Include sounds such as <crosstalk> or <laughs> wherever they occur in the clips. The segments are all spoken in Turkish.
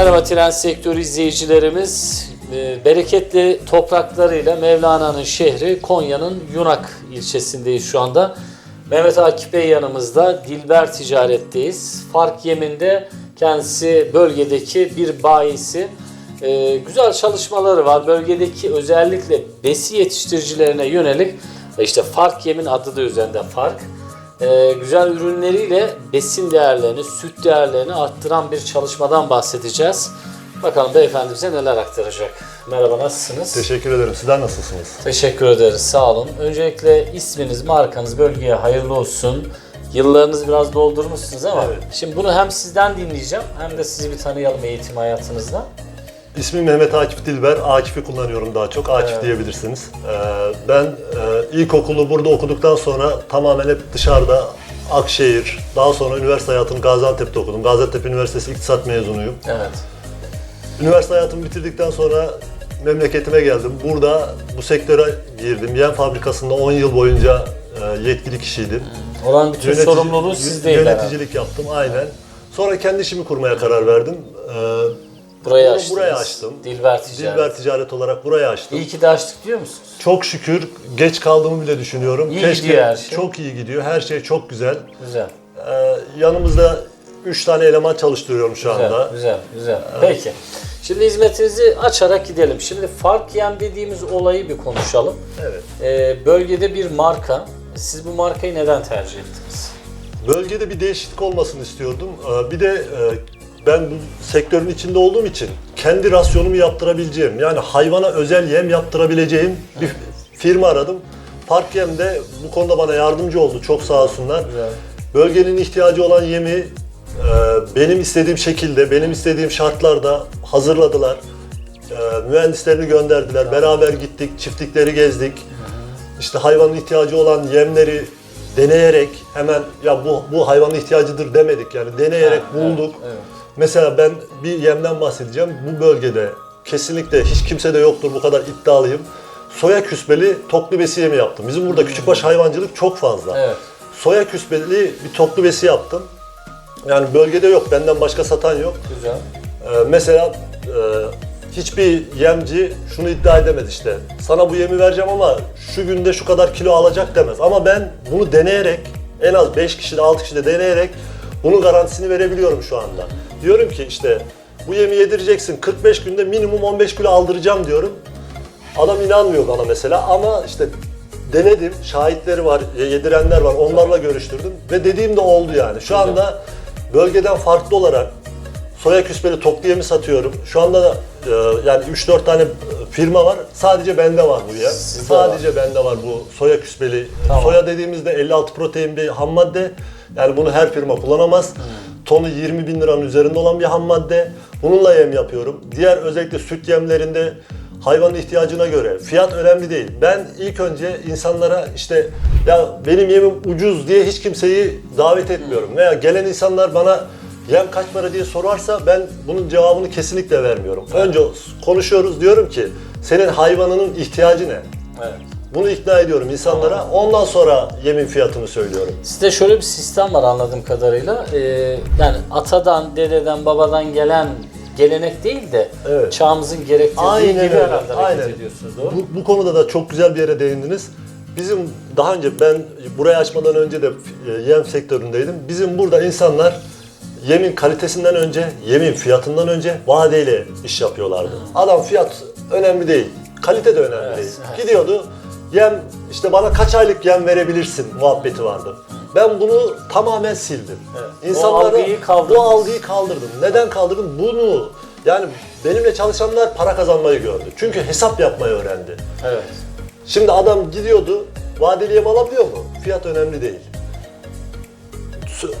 Merhaba tren sektörü izleyicilerimiz. Ee, Bereketli topraklarıyla Mevlana'nın şehri Konya'nın Yunak ilçesindeyiz şu anda. Mehmet Akif Bey yanımızda. Dilber Ticaret'teyiz. Fark Yemin'de kendisi bölgedeki bir bayisi. Ee, güzel çalışmaları var. Bölgedeki özellikle besi yetiştiricilerine yönelik işte Fark Yemin adı da üzerinde Fark. Ee, güzel ürünleriyle besin değerlerini, süt değerlerini arttıran bir çalışmadan bahsedeceğiz. Bakalım beyefendi bize neler aktaracak. Merhaba nasılsınız? Teşekkür ederim. Sizler nasılsınız? Teşekkür ederiz. Sağ olun. Öncelikle isminiz, markanız bölgeye hayırlı olsun. Yıllarınızı biraz doldurmuşsunuz ama Evet. şimdi bunu hem sizden dinleyeceğim hem de sizi bir tanıyalım eğitim hayatınızda. İsmim Mehmet Akif Dilber. Akif'i kullanıyorum daha çok. Akif Evet. diyebilirsiniz. Ee, ben e, ilkokulu burada okuduktan sonra tamamen hep dışarıda Akşehir, daha sonra üniversite hayatımı Gaziantep'te okudum. Gaziantep Üniversitesi İktisat mezunuyum. Evet. Üniversite hayatımı bitirdikten sonra memleketime geldim. Burada bu sektöre girdim. Yem fabrikasında 10 yıl boyunca e, yetkili kişiydim. Olan bütün Yönetici- sorumluluğu sizdeydi herhalde. Yöneticilik yaptım aynen. Sonra kendi işimi kurmaya karar verdim. Ee, Burayı Bunu açtınız. buraya açtım. Dilber Ticaret. Dilber Ticaret olarak burayı açtım. İyi ki de açtık diyor musunuz? Çok şükür geç kaldığımı bile düşünüyorum. İyi gidiyor her şey. Çok iyi gidiyor. Her şey çok güzel. Güzel. Ee, yanımızda 3 tane eleman çalıştırıyorum şu Güzel, anda. güzel, güzel. Peki. Şimdi hizmetinizi açarak gidelim. Şimdi fark yem dediğimiz olayı bir konuşalım. Evet. Ee, bölgede bir marka. Siz bu markayı neden tercih ettiniz? Bölgede bir değişiklik olmasını istiyordum. Ee, bir de e, ben bu sektörün içinde olduğum için kendi rasyonumu yaptırabileceğim, yani hayvana özel yem yaptırabileceğim bir firma aradım. Park Yem de bu konuda bana yardımcı oldu. Çok sağ olsunlar. Güzel. Bölgenin ihtiyacı olan yemi e, benim istediğim şekilde, benim istediğim şartlarda hazırladılar. E, mühendislerini gönderdiler. Beraber gittik, çiftlikleri gezdik. İşte hayvanın ihtiyacı olan yemleri deneyerek hemen ya bu bu hayvanın ihtiyacıdır demedik yani deneyerek bulduk. evet. Mesela ben bir yemden bahsedeceğim. Bu bölgede kesinlikle hiç kimse de yoktur bu kadar iddialıyım. Soya küspeli toklu besi yemi yaptım. Bizim burada küçükbaş hayvancılık çok fazla. Evet. Soya küspeli bir toklu besi yaptım. Yani bölgede yok, benden başka satan yok. Güzel. Ee, mesela e, hiçbir yemci şunu iddia edemez işte. Sana bu yemi vereceğim ama şu günde şu kadar kilo alacak demez. Ama ben bunu deneyerek en az 5 kişide 6 kişide deneyerek bunun garantisini verebiliyorum şu anda. Diyorum ki işte bu yemi yedireceksin 45 günde minimum 15 kilo aldıracağım diyorum. Adam inanmıyor bana mesela ama işte denedim, şahitleri var, yedirenler var, onlarla görüştürdüm ve dediğim de oldu yani. Şu anda bölgeden farklı olarak soya küspeli toklu yemi satıyorum. Şu anda da e, yani 3-4 tane firma var. Sadece bende var bu. Sizde Sadece bende var bu soya küspeli. Tamam. Soya dediğimizde 56 protein bir ham madde. Yani bunu her firma kullanamaz. Tonu 20 bin liranın üzerinde olan bir ham madde. Bununla yem yapıyorum. Diğer özellikle süt yemlerinde hayvanın ihtiyacına göre fiyat önemli değil. Ben ilk önce insanlara işte ya benim yemim ucuz diye hiç kimseyi davet etmiyorum. Veya gelen insanlar bana yem kaç para diye sorarsa ben bunun cevabını kesinlikle vermiyorum. Önce konuşuyoruz diyorum ki senin hayvanının ihtiyacı ne? Evet. Bunu ikna ediyorum insanlara. Ondan sonra yemin fiyatını söylüyorum. Sizde şöyle bir sistem var anladığım kadarıyla. Ee, yani atadan, dededen, babadan gelen gelenek değil de Evet. çağımızın gerektirdiği Aynen gibi öyle. herhalde hareket Aynen. ediyorsunuz. Doğru mu? Bu, bu konuda da çok güzel bir yere değindiniz. Bizim daha önce ben burayı açmadan önce de e, yem sektöründeydim. Bizim burada insanlar yemin kalitesinden önce, yemin fiyatından önce vadeyle iş yapıyorlardı. Adam fiyat önemli değil, kalite de önemli değil. Gidiyordu, yem işte bana kaç aylık yem verebilirsin muhabbeti vardı. Ben bunu tamamen sildim. Evet. O İnsanlara algıyı kaldırdınız. bu algıyı kaldırdım. Neden kaldırdım? Bunu yani benimle çalışanlar para kazanmayı gördü. Çünkü hesap yapmayı öğrendi. Evet. Şimdi adam gidiyordu, vadeli yem alabiliyor mu? Fiyat önemli değil.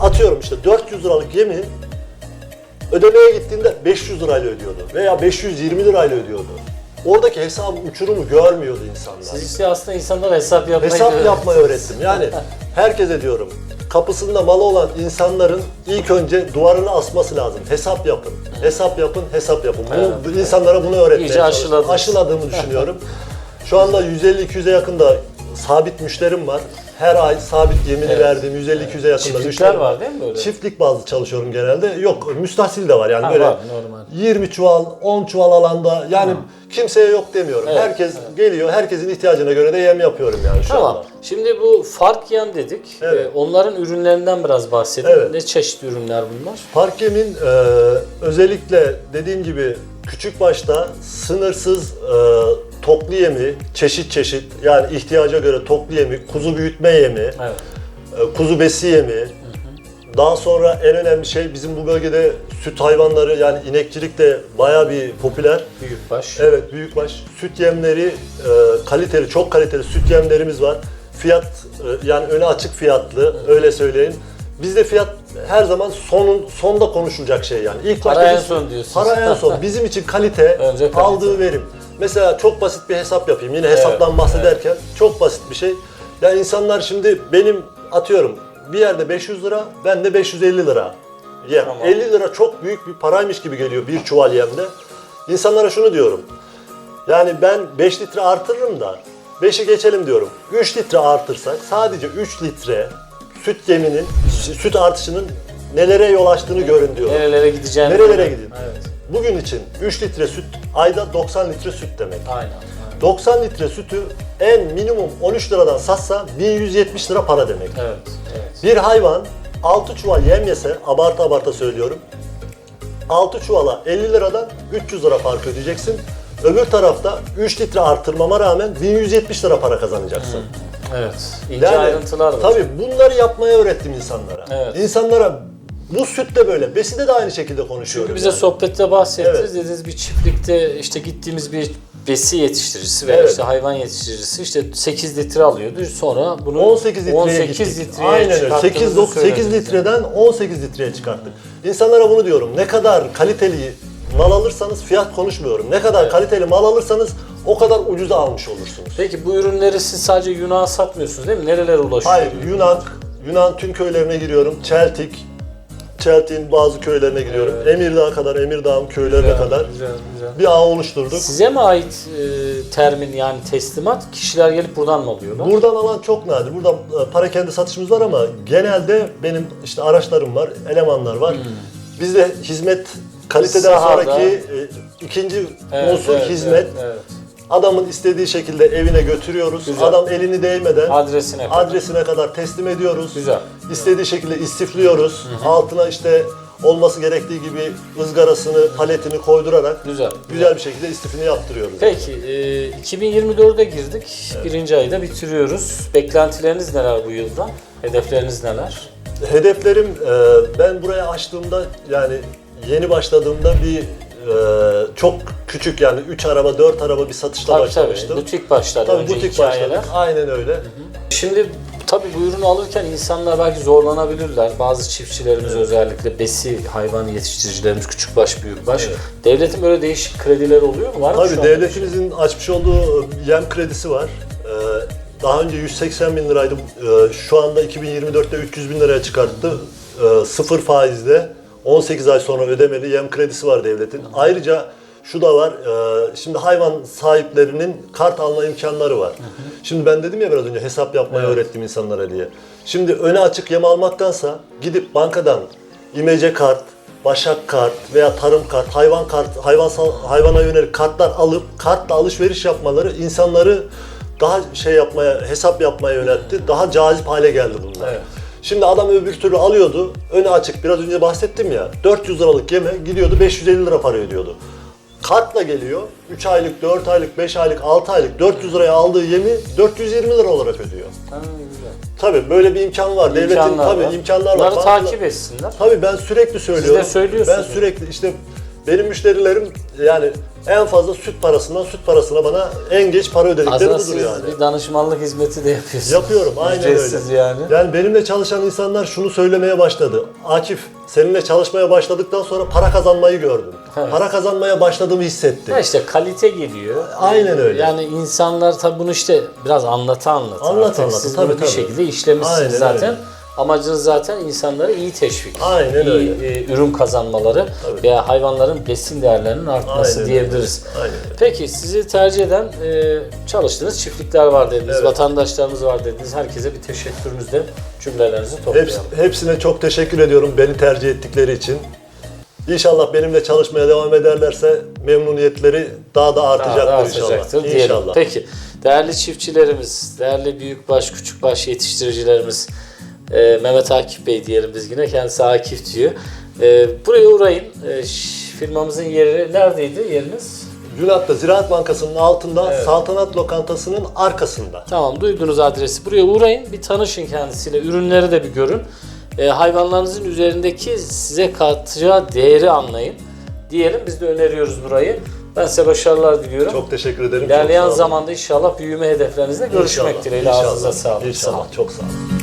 Atıyorum işte 400 liralık yemi ödemeye gittiğinde 500 lirayla ödüyordu veya 520 lirayla ödüyordu. Oradaki hesabı uçurumu görmüyordu insanlar. Siz işte aslında insanlara hesap yapmayı Hesap yapmayı öğrettim. Yani herkese diyorum kapısında malı olan insanların ilk önce duvarını asması lazım. Hesap yapın. Hesap yapın, hesap yapın. Bunu, Evet, insanlara bunu öğretmeye İyice. Aşıladığımı düşünüyorum. Şu anda 150-200'e yakın da sabit müşterim var. Her ay sabit yemini Evet. verdiğim 150-200'e yakında Çiftlikler müşterim var değil mi böyle? Çiftlik bazlı çalışıyorum genelde. Yok müstahsil de var yani Ha, böyle var, normal. 20 çuval, 10 çuval alanda yani kimseye yok demiyorum. Evet, Herkes geliyor, herkesin ihtiyacına göre de yem yapıyorum yani şu Tamam. anda. Şimdi bu fark yem dedik. Evet. Ee, onların ürünlerinden biraz bahsedelim. Evet. Ne çeşit ürünler bunlar? Park yemin e, özellikle dediğim gibi küçük başta sınırsız e, toplu yemi, çeşit çeşit yani ihtiyaca göre toplu yemi, kuzu büyütme yemi, Evet. e, kuzu besi yemi. Daha sonra en önemli şey bizim bu bölgede süt hayvanları yani inekçilik de bayağı bir popüler. Büyükbaş. Evet büyükbaş süt yemleri e, kaliteli çok kaliteli süt yemlerimiz var. Fiyat e, yani öne açık fiyatlı öyle söyleyeyim. Bizde fiyat her zaman sonun sonda konuşulacak şey yani. İlk Para en son diyorsunuz. Para en son. Bizim için kalite, <laughs> kalite. aldığı verim. Mesela çok basit bir hesap yapayım. Yine hesaptan Evet, bahsederken çok basit bir şey. Ya insanlar şimdi benim atıyorum bir yerde 500 lira, ben de 550 lira yem. Tamam. 50 lira çok büyük bir paraymış gibi geliyor bir çuval yemde. İnsanlara şunu diyorum. Yani ben 5 litre artırırım da 5'i geçelim diyorum. 3 litre artırsak sadece 3 litre süt yeminin, süt artışının nelere yol açtığını görün diyorum. Nerelere gideceğini Nerelere gidin? Evet. Bugün için 3 litre süt ayda 90 litre süt demek. Aynen. aynen. 90 litre sütü en minimum 13 liradan satsa 1170 lira para demek. Evet. Evet. Bir hayvan 6 çuval yem yese, abartı abartı söylüyorum, 6 çuvala 50 liradan 300 lira fark ödeyeceksin. Öbür tarafta 3 litre artırmama rağmen 1170 lira para kazanacaksın. Evet. İnce Yani, ayrıntılar var. Tabii bunları yapmaya öğrettim insanlara. Evet. İnsanlara bu süt de böyle, besi de aynı şekilde konuşuyorum. Çünkü bize yani. sohbette bahsettiniz. Evet. Dediğiniz bir çiftlikte işte gittiğimiz bir besi yetiştiricisi veya Evet. işte hayvan yetiştiricisi işte 8 litre alıyordu. Sonra bunu 18 litreye 18 gittik. litreye Aynen öyle. çıkarttığınızı 8, 8 söylediniz. litreden 18 litreye çıkarttık. İnsanlara bunu diyorum. Ne kadar kaliteli mal alırsanız fiyat konuşmuyorum. Ne kadar kaliteli mal alırsanız o kadar ucuza almış olursunuz. Peki bu ürünleri siz sadece Yunan'a satmıyorsunuz değil mi? Nerelere ulaşıyor? Hayır, Yunan, Yunan tüm köylerine giriyorum. Çeltik, Çeltik'in bazı köylerine giriyorum. Emirdağ'a kadar, Emirdağ'ın köylerine Güzel, kadar Güzel, güzel. bir ağ oluşturduk. Size mi ait e, termin yani teslimat? Kişiler gelip buradan mı alıyorlar? Buradan alan çok nadir. Buradan e, para kendi satışımız var ama genelde benim işte araçlarım var, elemanlar var. Bizde hizmet kaliteden Hmm. Sahada. sonraki e, ikinci Evet, unsur evet, hizmet. evet, evet. Adamın istediği şekilde evine götürüyoruz. Güzel. Adam elini değmeden Adresine kadar. adresine kadar teslim ediyoruz. Güzel. İstediği şekilde istifliyoruz. Altına işte olması gerektiği gibi ızgarasını, paletini koydurarak Güzel. güzel bir şekilde istifini yaptırıyoruz. Peki, e, 2024'e girdik. Birinci ayda bitiriyoruz. Beklentileriniz neler bu yılda? Hedefleriniz neler? Hedeflerim e, ben buraya açtığımda yani yeni başladığımda bir e, çok küçük yani 3 araba 4 araba bir satışla Tabii başlamıştım. tabii. Butik başladı Tabii önce butik hikayeler. başladık. Aynen öyle. Şimdi tabii bu ürünü alırken insanlar belki zorlanabilirler. Bazı çiftçilerimiz özellikle besi hayvan yetiştiricilerimiz küçükbaş büyükbaş. Evet. Devletin böyle değişik krediler oluyor mu? Var mı Tabii anda? devletimizin açmış olduğu yem kredisi var. E, daha önce 180 bin liraydı. E, şu anda 2024'te 300 bin liraya çıkarttı. Sıfır faizle 18 ay sonra ödemeli yem kredisi var devletin. Ayrıca şu da var, e, şimdi hayvan sahiplerinin kart alma imkanları var. Şimdi ben dedim ya biraz önce hesap yapmayı Evet. öğrettim insanlara diye. Şimdi öne açık yem almaktansa gidip bankadan imece kart, başak kart veya tarım kart, hayvan kart, hayvansal hayvana yönelik kartlar alıp kartla alışveriş yapmaları insanları daha şey yapmaya, hesap yapmaya yöneltti. Daha cazip hale geldi bunlar. Evet. Şimdi adam öbür türlü alıyordu, önü açık. Biraz önce bahsettim ya, 400 liralık yeme gidiyordu 550 lira para ödüyordu. Kartla geliyor, 3 aylık, 4 aylık, 5 aylık, 6 aylık 400 liraya aldığı yemi 420 lira olarak ödüyor. Ha, güzel. Tabii böyle bir imkan var. Devletin İmkanlar tabii var. imkanlar var. Bunları takip etsinler. Tabii ben sürekli söylüyorum. söylüyorsunuz. Ben sürekli işte benim müşterilerim yani en fazla süt parasından süt parasına bana en geç para ödedikleri Aslında budur siz yani. bir danışmanlık hizmeti de yapıyorsunuz. Yapıyorum aynen Ücretsiz öyle. yani. Yani benimle çalışan insanlar şunu söylemeye başladı. Akif seninle çalışmaya başladıktan sonra para kazanmayı gördüm. Evet. Para kazanmaya başladığımı hissettim. Ya işte kalite geliyor. Aynen öyle. Yani insanlar tabii bunu işte biraz anlata anlata. Anlat artık anlata, Siz tabii, bunu bir tabii. şekilde işlemişsiniz Aynen zaten. öyle. Amacınız zaten insanlara iyi teşvik, Aynen iyi öyle. e, ürün kazanmaları Tabii. veya hayvanların besin değerlerinin artması Aynen diyebiliriz. öyle. Aynen öyle. Peki sizi tercih eden e, çalıştığınız çiftlikler var dediniz, Evet. vatandaşlarımız var dediniz. Herkese bir teşekkürümüzle cümlelerinizi toplayalım. hepsine çok teşekkür ediyorum beni tercih ettikleri için. İnşallah benimle çalışmaya devam ederlerse memnuniyetleri daha da Daha artacaktır, da inşallah. artacaktır diyelim. İnşallah. Peki değerli çiftçilerimiz, değerli büyükbaş, küçükbaş yetiştiricilerimiz e, Mehmet Akif Bey diyelim biz yine kendisi Akif diyor. E, buraya uğrayın. E, firmamızın yeri neredeydi yeriniz? Yunat'ta Ziraat Bankası'nın altında Evet. Saltanat Lokantası'nın arkasında. Tamam duydunuz adresi. Buraya uğrayın bir tanışın kendisiyle. Ürünleri de bir görün. E, hayvanlarınızın üzerindeki size katacağı değeri anlayın. Diyelim biz de öneriyoruz burayı. Ben size başarılar diliyorum. Çok teşekkür ederim. İlerleyen zamanda inşallah büyüme hedeflerinizle görüşmek İnşallah, dileğiyle inşallah, ağzınıza sağlık. Sağ olun. İnşallah. Çok sağ olun.